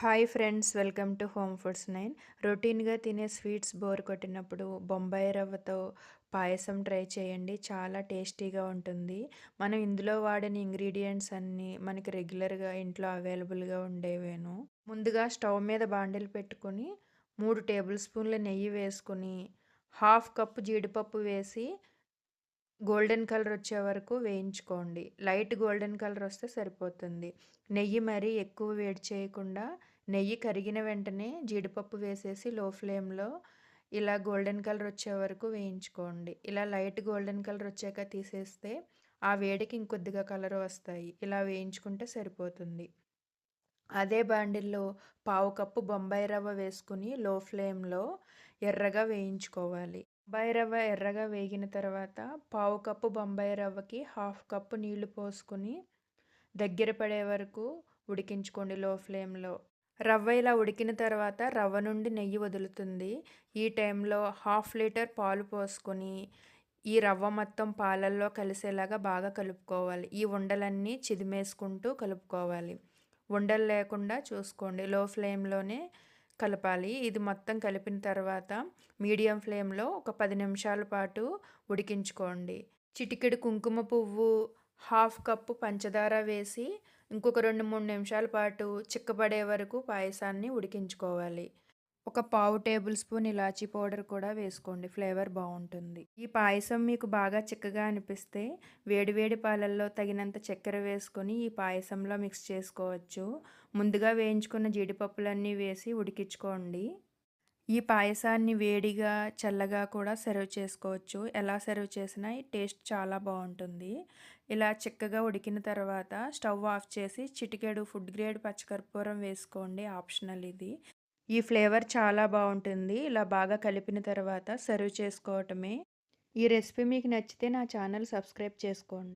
Hi friends welcome to home foods nine. రొటీన్గా తినే sweets bore కొట్టినప్పుడు బొంబాయి రవ్వతో పాయసం ట్రై చేయండి చాలా టేస్టీగా ఉంటుంది. మనం ఇందులో వాడిన ఇంగ్రీడియంట్స్ అన్నీ మనకి రెగ్యులర్గా ఇంట్లో అవైలబుల్గా ఉండేవేను. ముందుగా స్టవ్ మీద బాండిల్ పెట్టుకొని మూడు టేబుల్ స్పూన్ల నెయ్యి వేసుకొని హాఫ్ కప్పు జీడిపప్పు వేసి గోల్డెన్ కలర్ వచ్చే వరకు వేయించుకోండి. లైట్ గోల్డెన్ కలర్ వస్తే సరిపోతుంది. నెయ్యి మరీ ఎక్కువ వేడి చేయకుండా నెయ్యి కరిగిన వెంటనే జీడిపప్పు వేసేసి లో ఫ్లేమ్లో ఇలా గోల్డెన్ కలర్ వచ్చే వరకు వేయించుకోండి. ఇలా లైట్ గోల్డెన్ కలర్ వచ్చాక తీసేస్తే ఆ వేడికి ఇంకొద్దిగా కలర్ వస్తాయి. ఇలా వేయించుకుంటే సరిపోతుంది. అదే బాండిల్లో పావు కప్పు బొంబాయి రవ్వ వేసుకుని లో ఫ్లేమ్లో ఎర్రగా వేయించుకోవాలి. బొంబాయి రవ్వ ఎర్రగా వేగిన తర్వాత పావు కప్పు బొంబాయి రవ్వకి హాఫ్ కప్పు నీళ్ళు పోసుకుని దగ్గర పడే వరకు ఉడికించుకోండి లో ఫ్లేమ్లో. రవ్వ ఇలా ఉడికిన తర్వాత రవ్వ నుండి నెయ్యి వదులుతుంది. ఈ టైంలో హాఫ్ లీటర్ పాలు పోసుకొని ఈ రవ్వ మొత్తం పాలల్లో కలిసేలాగా బాగా కలుపుకోవాలి. ఈ ఉండలన్నీ చిదిమేసుకుంటూ కలుపుకోవాలి. ఉండలు లేకుండా చూసుకోండి. లో ఫ్లేమ్లోనే కలపాలి. ఇది మొత్తం కలిపిన తర్వాత మీడియం ఫ్లేమ్లో ఒక పది నిమిషాల పాటు ఉడికించుకోండి. చిటికెడు కుంకుమ పువ్వు హాఫ్ కప్పు పంచదార వేసి ఇంకొక రెండు మూడు నిమిషాల పాటు చిక్కబడే వరకు పాయసాన్ని ఉడికించుకోవాలి. ఒక పావు టేబుల్ స్పూన్ ఇలాచీ పౌడర్ కూడా వేసుకోండి ఫ్లేవర్ బాగుంటుంది. ఈ పాయసం మీకు బాగా చిక్కగా అనిపిస్తే వేడివేడి పాలల్లో తగినంత చక్కెర వేసుకొని ఈ పాయసంలో మిక్స్ చేసుకోవచ్చు. ముందుగా వేయించుకున్న జీడిపప్పులన్నీ వేసి ఉడికించుకోండి. ఈ పాయసాన్ని వేడిగా చల్లగా కూడా సర్వ్ చేసుకోవచ్చు. ఎలా సర్వ్ చేసినా టేస్ట్ చాలా బాగుంటుంది. ఇలా చిక్కగా ఉడికిన తర్వాత స్టవ్ ఆఫ్ చేసి చిటికెడు ఫుడ్ గ్రేడ్ పచ్చకర్పూరం వేసుకోండి. ఆప్షనల్ ఇది. ఈ ఫ్లేవర్ చాలా బాగుంటుంది. ఇలా బాగా కలిపిన తర్వాత సర్వ్ చేసుకోవటమే. ఈ రెసిపీ మీకు నచ్చితే నా ఛానల్ సబ్స్క్రైబ్ చేసుకోండి.